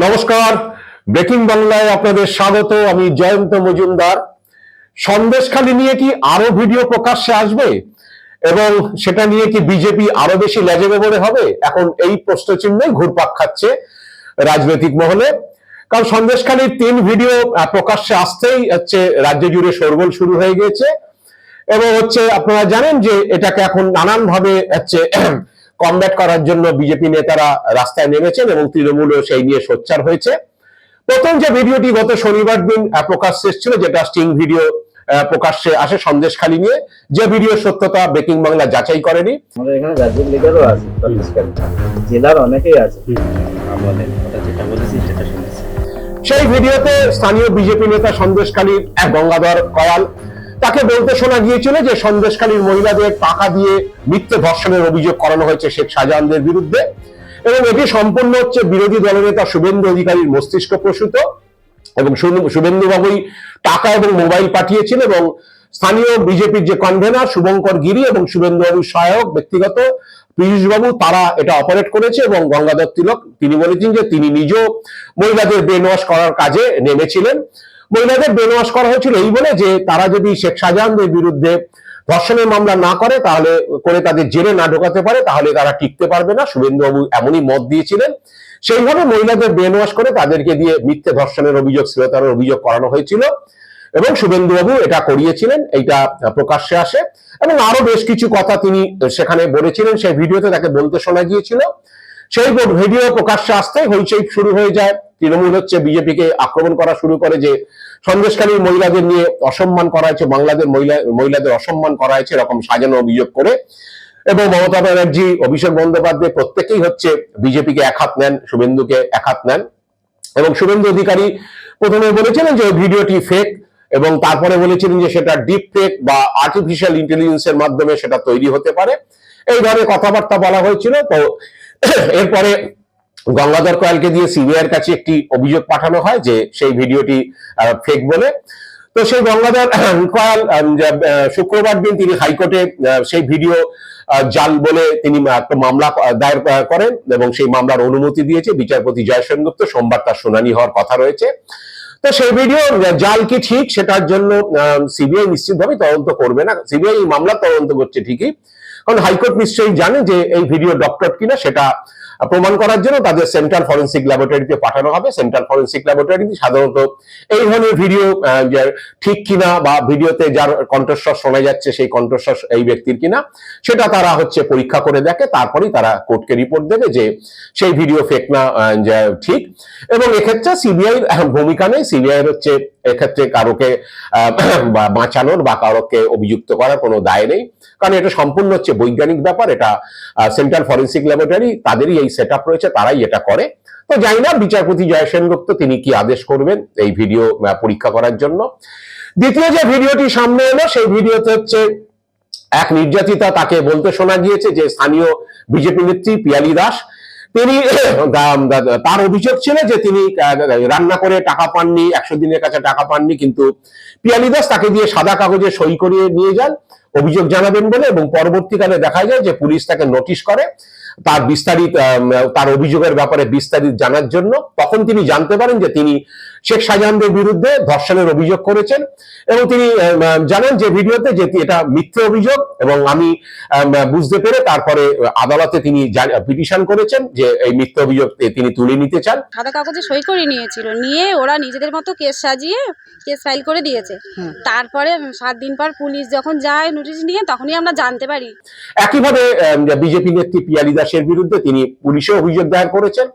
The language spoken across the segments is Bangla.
নমস্কার। ব্রেকিং বাংলায় আপনাদের স্বাগত, আমি জয়ন্ত মজুমদার। সন্দেশখালী নিয়ে কি আরও ভিডিও প্রকাশ্যে আসবে? এবং সেটা নিয়ে কি বিজেপি আরও বেশি লেজেবে বলে হবে? এখন এই প্রশ্ন প্রশ্নচিহ্নে ঘুরপাক খাচ্ছে রাজনৈতিক মহলে। কারণ সন্দেশখালীর তিন ভিডিও প্রকাশ্যে আসতেই হচ্ছে রাজ্য জুড়ে শোরগোল শুরু হয়ে গিয়েছে। এবং হচ্ছে আপনারা জানেন যে এটাকে এখন নানান ভাবে হচ্ছে কমব্যাট করার জন্য বিজেপি নেতারা রাস্তায় নেমেছেন এবং তৃণমূলও সেই নিয়ে সোচ্চার হয়েছে। প্রথম যে ভিডিওটি গত শনিবার দিন প্রকাশ্যে এসেছিল যেটা স্টিং ভিডিও প্রকাশ্যে আসে সন্দেশখালী নিয়ে। যে ভিডিও সত্যতা ব্রেকিং বাংলা যাচাই করেনি। আমাদের এখানে রাজ্যের লিডারও আছে জেলার অনেকেই আছে। আমাদের যেটা বলেছি সেটা শুনেছি। সেই ভিডিওতে স্থানীয় বিজেপি নেতা সন্দেশখালীর এক গঙ্গাধর কয়াল তাকে বলতে শোনা গিয়েছিল যে সন্দেশখালীর মহিলাদের টাকা দিয়ে মিথ্যে ধর্ষণের অভিযোগ করানো হয়েছে শেখ শাহজাহানদের বিরুদ্ধে। এবং এটি সম্পূর্ণ হচ্ছে বিরোধী দলনেতা শুভেন্দু অধিকারীর মস্তিষ্ক প্রসূত। এবং শুভেন্দু বাবুই টাকা এবং মোবাইল পাঠিয়েছিল এবং স্থানীয় বিজেপির যে কনভেনার শুভঙ্কর গিরি এবং শুভেন্দু বাবুর সহায়ক ব্যক্তিগত পীযূষ বাবু, তারা এটা অপারেট করেছে এবং গঙ্গাধর তিলক, তিনি বলেছেন যে তিনি নিজেও মহিলাদের ব্রেন ওয়াশ করার কাজে নেমেছিলেন। মহিলাদের ব্রেন করা হয়েছিল এই বলে যে তারা যদি শেখ শাহজাহানদের বিরুদ্ধে ধর্ষণের মামলা না করে, তাহলে করে তাদের জেলে না ঢোকাতে পারে, তাহলে তারা টিকতে পারবে না। শুভেন্দুবাবু এমনই মত দিয়েছিলেন। সেইভাবে মহিলাদের ব্রেন করে তাদেরকে দিয়ে মিথ্যে ধর্ষণের অভিযোগ, শ্লীলতার অভিযোগ করানো হয়েছিল এবং শুভেন্দুবাবু এটা করিয়েছিলেন, এইটা প্রকাশ্যে আসে। এবং আরও বেশ কিছু কথা তিনি সেখানে বলেছিলেন, সেই ভিডিওতে তাকে বলতে শোনা গিয়েছিল। সেই ভিডিও প্রকাশ্যে আসতে হইচই শুরু হয়ে যায়। তৃণমূল হচ্ছে বিজেপিকে আক্রমণ করা শুরু করে যে সন্দেশকারী মহিলাদের নিয়ে অসম্মান করা হয়েছে বাংলাদেশ মহিলা, মহিলাদের অসম্মান করা হয়েছে, এরকম সাজানো অভিযোগ করে। এবং মমতা ব্যানার্জি, অভিষেক বন্দ্যোপাধ্যায় প্রত্যেকেই হচ্ছে বিজেপিকে এক হাত নেন, শুভেন্দুকে এক হাত নেন। এবং শুভেন্দু অধিকারী প্রথমে বলেছিলেন যে ভিডিওটি ফেক এবং তারপরে বলেছিলেন যে সেটা ডিপ ফেক বা আর্টিফিশিয়াল ইন্টেলিজেন্সের মাধ্যমে সেটা তৈরি হতে পারে। এই ধরনের কথাবার্তা বলা হয়েছিল। তো এরপরে গঙ্গাধর কয়ালকে দিয়ে সিবিআইয়ের কাছে একটি অভিযোগ পাঠানো হয় যে সেই ভিডিওটি ফেক বলে। তো সেই গঙ্গাধর কয়াল শুক্রবার দিন তিনি হাইকোর্টে সেই ভিডিও জাল বলে তিনি একটা মামলা দায়ের করেন এবং সেই মামলার অনুমতি দিয়েছে বিচারপতি জয় সেনগুপ্ত সোমবার তার শুনানি হওয়ার কথা রয়েছে। তো সেই ভিডিও জাল কি ঠিক? সেটার জন্য সিবিআই নিশ্চিতভাবে তদন্ত করবে না। সিবিআই মামলা তদন্ত করছে ঠিকই। কারণ হাইকোর্ট নিশ্চয়ই জানে যে এই ভিডিও ডক্টর কিনা সেটা প্রমাণ করার জন্য তাদের সেন্ট্রাল ফরেন্সিক ল্যাবরেটরিতে পাঠানো হবে। সেন্ট্রাল ফরেন্সিক ল্যাবরেটরি সাধারণত এই ধরনের ভিডিও ঠিক কিনা বা ভিডিওতে যার কণ্ঠস্বর শোনা যাচ্ছে সেই কণ্ঠস্বর এই ব্যক্তির কিনা, সেটা তারা হচ্ছে পরীক্ষা করে দেখে, তারপরেই তারা কোর্টকে রিপোর্ট দেবে যে সেই ভিডিও ফেক না ঠিক। এবং এক্ষেত্রে সিবিআই ভূমিকা নেই। সিবিআই হচ্ছে এক্ষেত্রে কারোকে বাঁচানোর বা কারোকে অভিযুক্ত করার কোনো দায় নেই। কারণ এটা সম্পূর্ণ হচ্ছে বৈজ্ঞানিক ব্যাপার, এটা সেন্ট্রাল ফরেন্সিক ল্যাবরেটরি তাদেরই এই সেট রয়েছে, তারাই এটা করে। তো জানি না, বিচারপতি জয় সেনগুপ্ত তিনি কি আদেশ করবেন এই ভিডিও পরীক্ষা করার জন্য? দ্বিতীয় যে ভিডিওটি সামনে এলো, সেই ভিডিওতে হচ্ছে এক নির্যাতিতা তাকে বলতে শোনা গিয়েছে যে স্থানীয় বিজেপি নেত্রী পিয়ালি দাস তিনি তার অভিযোগ ছিল যে তিনি রান্না করে টাকা পাননি, একশো দিনের কাছে টাকা পাননি, কিন্তু পিয়ালি দাস তাকে দিয়ে সাদা কাগজে সই করিয়ে নিয়ে যান। অভিযোগ জানাবেন বলে এবং পরবর্তীকালে দেখা যায় যে পুলিশ তাকে নোটিশ করে। তার বিস্তারিত তার অভিযোগের ব্যাপারে বিস্তারিত জানার জন্য তখন তিনি জানতে পারেন যে তিনি শেখ শাহজাহানদের বিরুদ্ধে ধর্ষণের অভিযোগ করেছেন এবং তিনি জানেন যে ভিডিওতে যে এটা মিথ্যে অভিযোগ এবং আমি বুঝতে পেরে তারপরে আদালতে তিনি পিটিশন করেছেন যে এই মিথ্যে অভিযোগ তিনি তুলে নিতে চান। সাদা কাগজে সই করে নিয়েছিল। নিয়ে ওরা নিজেদের মতো কেস সাজিয়ে কেস ফাইল করে দিয়েছে। তারপরে সাত দিন পর পুলিশ যখন যায় নোটিশ নিয়ে তখনই আমরা জানতে পারি। একইভাবে বিজেপি নেত্রী পিয়ালি দাসের বিরুদ্ধে তিনি পুলিশে অভিযোগ দায়ের করেছেন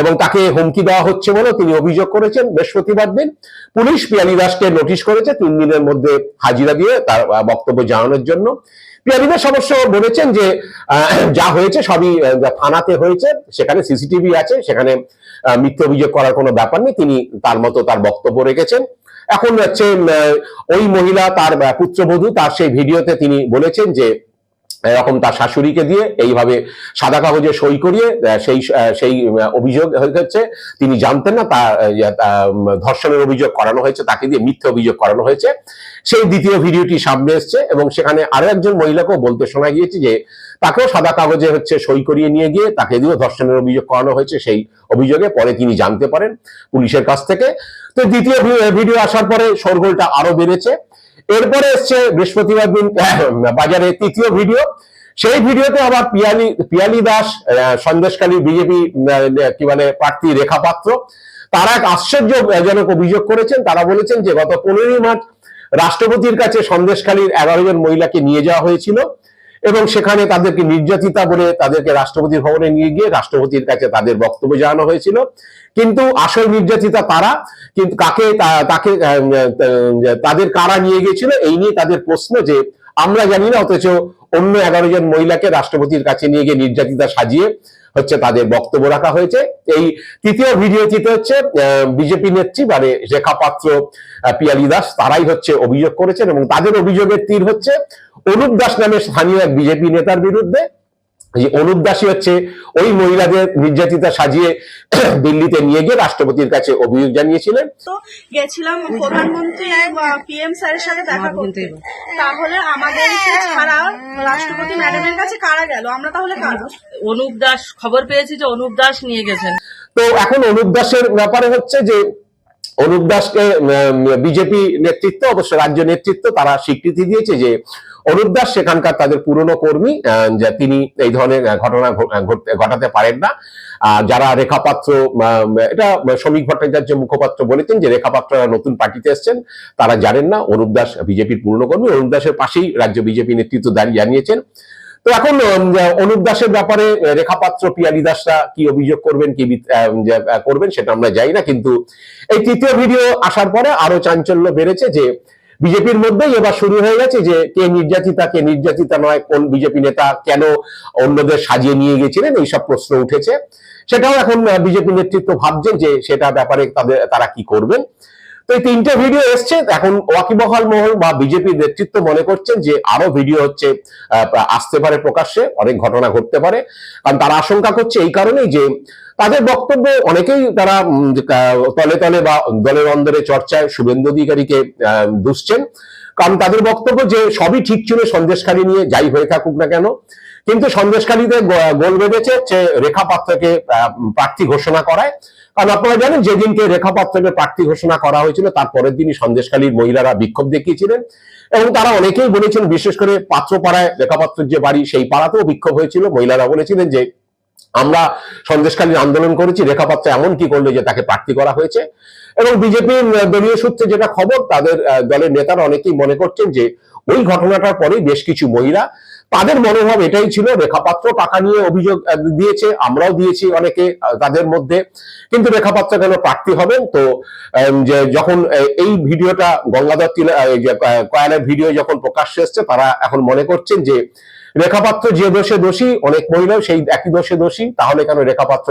এবং তাকে হুমকি দেওয়া হচ্ছে বলে তিনি অভিযোগ করেছেন। বৃহস্পতিবার দিন পুলিশ পিয়ালি দাসকে নোটিশ করেছে। তিন দিনের মধ্যে হাজিরা দিয়ে তার বক্তব্য জানানোর জন্য। পিয়ালি দাস অবশ্য বলেছেন যে যা হয়েছে সবই থানাতে হয়েছে, সেখানে সিসিটিভি আছে, সেখানে মিথ্যে অভিযোগ করার কোনো ব্যাপার নেই। তিনি তার মতো তার বক্তব্য রেখেছেন। এখন হচ্ছে ওই মহিলা তার পুত্রবধূ, তার সেই ভিডিওতে তিনি বলেছেন যে এরকম তার শাশুড়িকে দিয়ে এইভাবে সাদা কাগজে সই করিয়ে সেই সেই অভিযোগ হয়েছে। তিনি জানতেন না তা ধর্ষণের অভিযোগ করানো হয়েছে, তাকে দিয়ে মিথ্যে অভিযোগ করানো হয়েছে। সেই দ্বিতীয় ভিডিওটি সামনে এসছে এবং সেখানে আরও একজন মহিলাকেও বলতে শোনা গিয়েছে যে তাকেও সাদা কাগজে হচ্ছে সই করিয়ে নিয়ে গিয়ে তাকে দিয়েও ধর্ষণের অভিযোগ করানো হয়েছে সেই অভিযোগে পরে তিনি জানতে পারেন পুলিশের কাছ থেকে। তো দ্বিতীয় ভিডিও আসার পরে শোরগোলটা আরও বেড়েছে। এরপরে এসছে বৃহস্পতিবার দিন বাজারে তৃতীয় ভিডিও। সেই ভিডিওতে আবার পিয়ালি পিয়ালি দাস সন্দেশকালী বিজেপি কি বলে, প্রার্থী রেখা পাত্র। তারা এক আশ্চর্যজনক অভিযোগ করেছেন। তারা বলেছেন যে গত পনেরোই মার্চ রাষ্ট্রপতির কাছে সন্দেশখালীর এগারো জন মহিলাকে নিয়ে যাওয়া হয়েছিল। এবং সেখানে তাদেরকে নির্যাতিতা বলে তাদেরকে রাষ্ট্রপতির ভবনে নিয়ে গিয়ে রাষ্ট্রপতির কাছে তাদের বক্তব্য জানানো হয়েছিল। কিন্তু আসল নির্যাতিতা তারা, কিন্তু কাকে তাকে তাদের কারা নিয়ে গিয়েছিল এই নিয়ে তাদের প্রশ্ন যে আমরা জানি না, অথচ অন্য এগারো জন মহিলাকে রাষ্ট্রপতির কাছে নিয়ে গিয়ে নির্যাতিতা সাজিয়ে হচ্ছে তাদের বক্তব্য রাখা হয়েছে। এই তৃতীয় ভিডিওটিতে হচ্ছে বিজেপি নেত্রী মানে রেখা পাত্র পিয়ালি দাস, তারাই হচ্ছে অভিযোগ করেছেন এবং তাদের অভিযোগের তীর হচ্ছে, অনুপ দাস নামে স্থানীয় এক বিজেপি নেতার বিরুদ্ধে এই অনুপ দাসী হচ্ছে ওই মহিলাদের নির্যাতিতা সাজিয়ে দিল্লিতে নিয়ে গিয়ে রাষ্ট্রপতির কাছে অভিযোগ জানিয়েছিলেন। তো গেছিলাম প্রধানমন্ত্রী পিএম স্যারের সাথে দেখা করতে। তাহলে আমাদেরকে ছাড়া রাষ্ট্রপতি ম্যাডামের কাছে কারা গেল? আমরা তাহলে কারা? অনুপ দাস খবর পেয়েছি যে অনুপ দাস নিয়ে গেছেন। তো এখন অনুপ দাসের ব্যাপারে হচ্ছে যে অনুপ দাসকে বিজেপি নেতৃত্ব, অবশ্য রাজ্য নেতৃত্ব, তারা স্বীকৃতি দিয়েছে যে অনুপ দাস সেখানকার তাদের পুরনো কর্মী তিনি এই ধরনের ঘটনা ঘটাতে পারেন না। যারা রেখাপাত্র এটা শ্রমিক ভট্টাচার্য মুখপাত্র বলেছেন যে রেখাপাত্ররা নতুন পার্টিতে এসছেন, তারা জানেন না, অনুপ দাস বিজেপির পুরনো কর্মী, অনুপ দাসের পাশেই রাজ্য বিজেপি নেতৃত্ব দাঁড়িয়ে জানিয়েছেন। তো এখন অনুপ দাসের ব্যাপারে আহ, রেখাপাত্র পিয়ালি দাসরা কি অভিযোগ করবেন কি করবেন সেটা আমরা জানি না কিন্তু এই তৃতীয় ভিডিও আসার পরে আরও চাঞ্চল্য বেড়েছে যে বিজেপির মধ্যেই এবার শুরু হয়ে গেছে যে কে নির্যাতিতা কে নির্যাতিতা নয় কোন বিজেপি নেতা কেন অন্যদের সাজিয়ে নিয়ে গেছিলেন এইসব প্রশ্ন উঠেছে। সেটাও এখন বিজেপি নেতৃত্ব ভাবছেন যে সেটা ব্যাপারে তাদের তারা কি করবেন। তো এই তিনটে ভিডিও এসছে। এখন ওয়াকিবহাল মহল বা বিজেপি নেতৃত্ব মনে করছেন যে আরও ভিডিও হচ্ছে আসতে পারে প্রকাশ্যে, অনেক ঘটনা ঘটতে পারে। কারণ তারা আশঙ্কা করছে এই কারণেই যে তাদের বক্তব্য অনেকেই তারা তলে তলে বা দলের অন্দরে চর্চায় শুভেন্দু অধিকারীকে দুষছেন। কারণ তাদের বক্তব্য যে সবই ঠিক ছিল সন্দেশখালী নিয়ে যাই হয়ে থাকুক না কেন, কিন্তু সন্দেশখালীতে গ- গোল বেঁধেছে রেখা পাত্রকে প্রার্থী ঘোষণা করায়। কারণ আপনারা জানেন, যেদিনকে রেখা পাত্রকে প্রার্থী ঘোষণা করা হয়েছিল, তার পরের দিনই সন্দেশখালীর মহিলারা বিক্ষোভ দেখিয়েছিলেন। এবং তারা অনেকেই বলেছেন, বিশেষ করে পাত্রপাড়ায় রেখা পাত্রের যে বাড়ি, সেই পাড়াতেও বিক্ষোভ হয়েছিল। মহিলারা বলেছিলেন যে, আমরা সন্দেশকালীন আন্দোলন করেছি, রেখাপাত্র এমন কি করল যে তাকে প্রার্থী করা হয়েছে? এবং বিজেপির দলীয় সূত্রে যেটা খবর, তাদের দলের নেতারা অনেকেই মনে করছেন যে ওই ঘটনাটার পরে বেশ কিছু মহিলা, তাদের মনোভাব এটাই ছিল, রেখাপাত্র টাকা নিয়ে অভিযোগ দিয়েছে, আমরাও দিয়েছি অনেকে তাদের মধ্যে, কিন্তু রেখাপাত্র কেন প্রার্থী হবেন? তো যে যখন এই ভিডিওটা গঙ্গাধর তিলা কয়ালের ভিডিও যখন প্রকাশ্যে এসছে, তারা এখন মনে করছেন যে রেখাপাত্র যে দোষে দোষী, অনেক মহিলাও সেই একই দোষে দোষী, তাহলে কেন রেখাপাত্র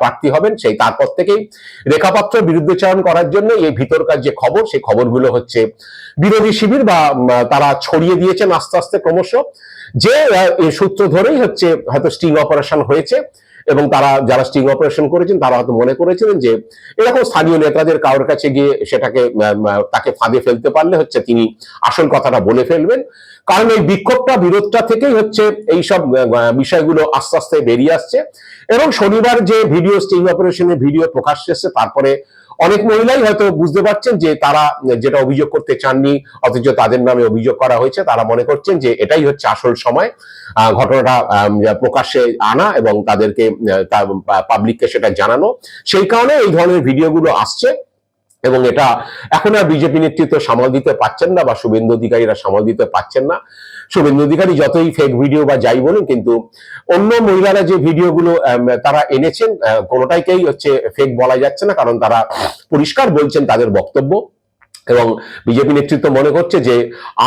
প্রার্থী হবেন? সেই তারপর থেকেই রেখাপাত্র বিরুদ্ধচারণ করার জন্য এই ভিতরকার যে খবর, সেই খবরগুলো হচ্ছে বিরোধী শিবির বা তারা ছড়িয়ে দিয়েছেন আস্তে আস্তে ক্রমশ, যে সূত্র ধরেই হচ্ছে হয়তো স্টিং অপারেশন হয়েছে এবং তারা যারা স্টিং অপারেশন করেছেন, তারা হয়তো মনে করেছিলেন যে এরকম স্থানীয় নেতাদের কারোর কাছে গিয়ে সেটাকে তাকে ফাঁদে ফেলতে পারলে হচ্ছে তিনি আসল কথাটা বলে ফেলবেন। কারণ এই বিক্ষোভটা বিরোধটা থেকেই হচ্ছে এই সব বিষয়গুলো আস্তে আস্তে বেরিয়ে আসছে। এবং শনিবার যে ভিডিও, স্টিং অপারেশনের ভিডিও প্রকাশ্যে এসেছে, তারপরে অনেক মহিলাই হয়তো বুঝতে পারছেন যে তারা যেটা অভিযোগ করতে চাননি, অথচ তাদের নামে অভিযোগ করা হয়েছে। তারা মনে করছেন যে এটাই হচ্ছে আসল সময়। ঘটনাটা প্রকাশ্যে আনা এবং তাদেরকে পাবলিককে সেটা জানানো। সেই কারণে এই ধরনের ভিডিওগুলো আসছে। এবং এটা এখন আর বিজেপি নেতৃত্ব সামাল দিতে পারছেন না বা শুভেন্দু অধিকারীরা সামাল দিতে পারছেন না। শুভেন্দু অধিকারী যতই ফেক ভিডিও বা যাই বলুন, কিন্তু অন্য মহিলারা যে ভিডিওগুলো তারা এনেছেন কোনোটাইকেই হচ্ছে ফেক বলা যাচ্ছে না, কারণ তারা পরিষ্কার বলছেন তাদের বক্তব্য। এবং বিজেপি নেতৃত্ব মনে করছে যে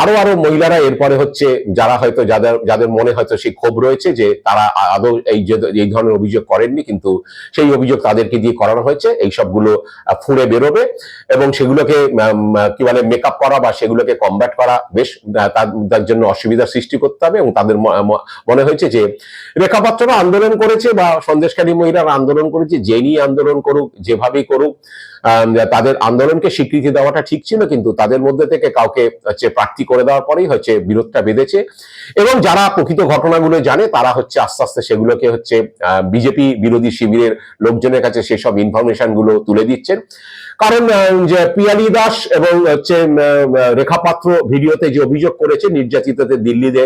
আরও আরও মহিলারা এরপরে হচ্ছে যারা হয়তো যাদের যাদের মনে হয়তো সেই ক্ষোভ রয়েছে যে তারা আদৌ এই যে, এই ধরনের অভিযোগ করেননি, কিন্তু সেই অভিযোগ তাদেরকে দিয়ে করানো হয়েছে। এই সবগুলো ফুঁড়ে বেরোবে এবং সেগুলোকে কি বলে মেকআপ করা বা সেগুলোকে কমব্যাট করা বেশ তার- জন্য অসুবিধার সৃষ্টি করতে হবে এবং তাদের মনে হয়েছে যে রেখাপাত্ররা আন্দোলন করেছে বা সন্দেশকারী মহিলারা আন্দোলন করেছে, যে নিয়ে আন্দোলন করুক, যেভাবেই করুক তাদের আন্দোলনকে স্বীকৃতি দেওয়াটা ঠিক ছিল, কিন্তু তাদের মধ্যে থেকে কাউকে হচ্ছে প্রার্থী করে দেওয়ার পরেই হচ্ছে বিরোধটা বেঁধেছে। এবং যারা প্রকৃত ঘটনাগুলো জানে, তারা হচ্ছে আস্তে আস্তে সেগুলোকে হচ্ছে বিজেপি বিরোধী শিবিরের লোকজনের কাছে সেসব ইনফরমেশনগুলো তুলে দিচ্ছেন। কারণ যে পিয়ালি দাস এবং হচ্ছে উম, আহ, রেখাপাত্র ভিডিওতে যে অভিযোগ করেছে নির্যাতিতদের দিল্লিতে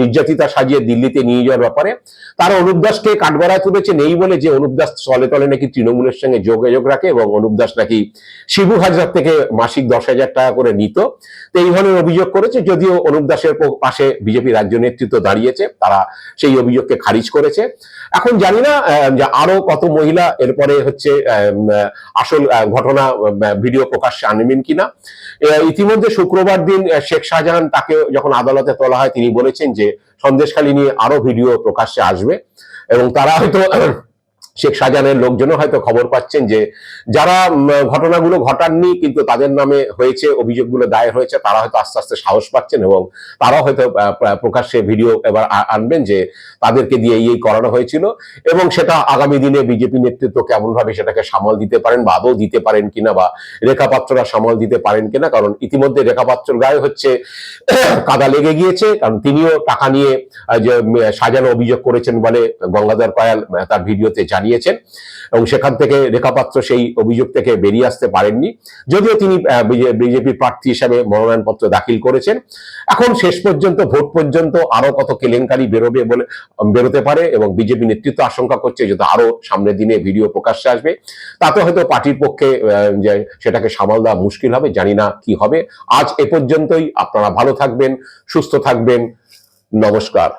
নির্যাতিতা সাজিয়ে দিল্লিতে নিয়ে যাওয়ার ব্যাপারে তারা অনুপ দাসকে কাঠগড়ায় তুলেছে নেই বলে যে অনুপ দাস তলে তলে নাকি তৃণমূলের সঙ্গে যোগাযোগ রাখে এবং অনুপ দাস নাকি শিবু হাজার থেকে মাসিক দশ হাজার টাকা করে নিত। তো এই ধরনের অভিযোগ করেছে যদিও অনুপ দাসের পাশে বিজেপি রাজ্য নেতৃত্ব দাঁড়িয়েছে তারা সেই অভিযোগকে খারিজ করেছে। এখন জানি না আরও কত মহিলা এরপরে হচ্ছে আসল আহ, ঘটনা ভিডিও প্রকাশ্যে আনবেন কিনা। ইতিমধ্যে শুক্রবার দিন শেখ শাহজাহান তাকে যখন আদালতে তোলা হয়, তিনি বলেছেন যে সন্দেশখালী নিয়ে আরও ভিডিও প্রকাশ্যে আসবে। এবং তারা হয়তো শেখ শাহজাহানের লোকজনও হয়তো খবর পাচ্ছেন যে যারা ঘটনাগুলো ঘটাননি কিন্তু তাদের নামে হয়েছে অভিযোগগুলো দায়ের হয়েছে তারা হয়তো আস্তে আস্তে সাহস পাচ্ছেন এবং তারা হয়তো প্রকাশ্যে ভিডিও এবার আনবেন যে তাদেরকে দিয়ে এই করানো হয়েছিল এবং সেটা আগামী দিনে বিজেপি নেতৃত্ব কেমন ভাবে সেটাকে সামাল দিতে পারেন বা আদৌ দিতে পারেন কিনা বা রেখাপাত্ররা সামাল দিতে পারেন কিনা কারণ ইতিমধ্যে রেখাপাত্রর গায়ে হচ্ছে কাদা লেগে গিয়েছে কারণ তিনিও টাকা নিয়ে সাজানো অভিযোগ করেছেন বলে গঙ্গাধর আহ, তার ভিডিওতে জানিয়েছেন এবং সেখান থেকে রেখাপাত্র সেই অভিযোগ থেকে বেরিয়ে আসতে পারেননি। যদিও তিনি বিজেপির প্রার্থী হিসাবে মনোনয়নপত্র দাখিল করেছেন। এখন শেষ পর্যন্ত, ভোট পর্যন্ত আরও কত কেলেঙ্কারি বেরোবে বলে বেরোতে পারে এবং বিজেপি নেতৃত্ব আশঙ্কা করছে যে আরও সামনের দিনে ভিডিও প্রকাশ্যে আসবে। তাতে হয়তো পার্টির পক্ষে সেটাকে সামাল দেওয়া মুশকিল হবে, জানি না কি হবে। আজ এ পর্যন্তই, আপনারা ভালো থাকবেন, সুস্থ থাকবেন। নমস্কার।